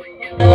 Thank you.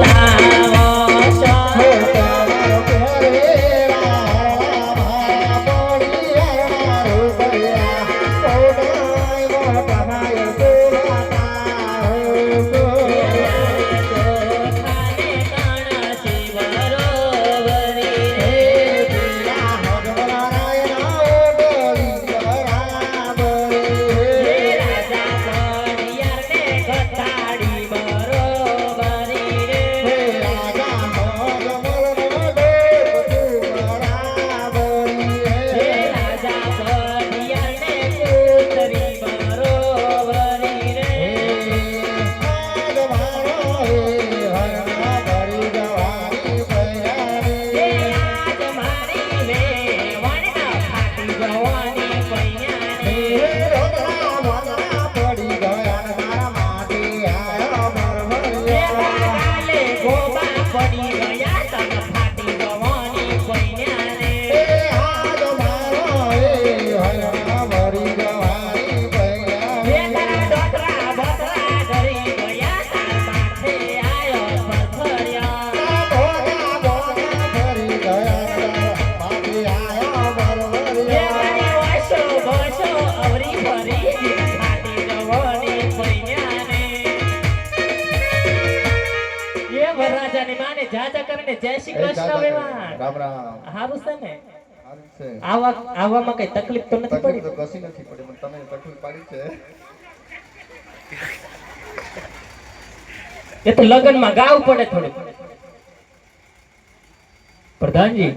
વરરાજાની માને જાજા કરીને જય શ્રી કૃષ્ણ વેવાણ રામ રામ. હારું છે ને? આવા આવામાં કઈ તકલીફ તો નથી પડી તો કશી નથી પડી પણ તમે તકલીફ પાડી છે. એ તો લગ્નમાં ગાવું પડે થોડું પ્રધાનજી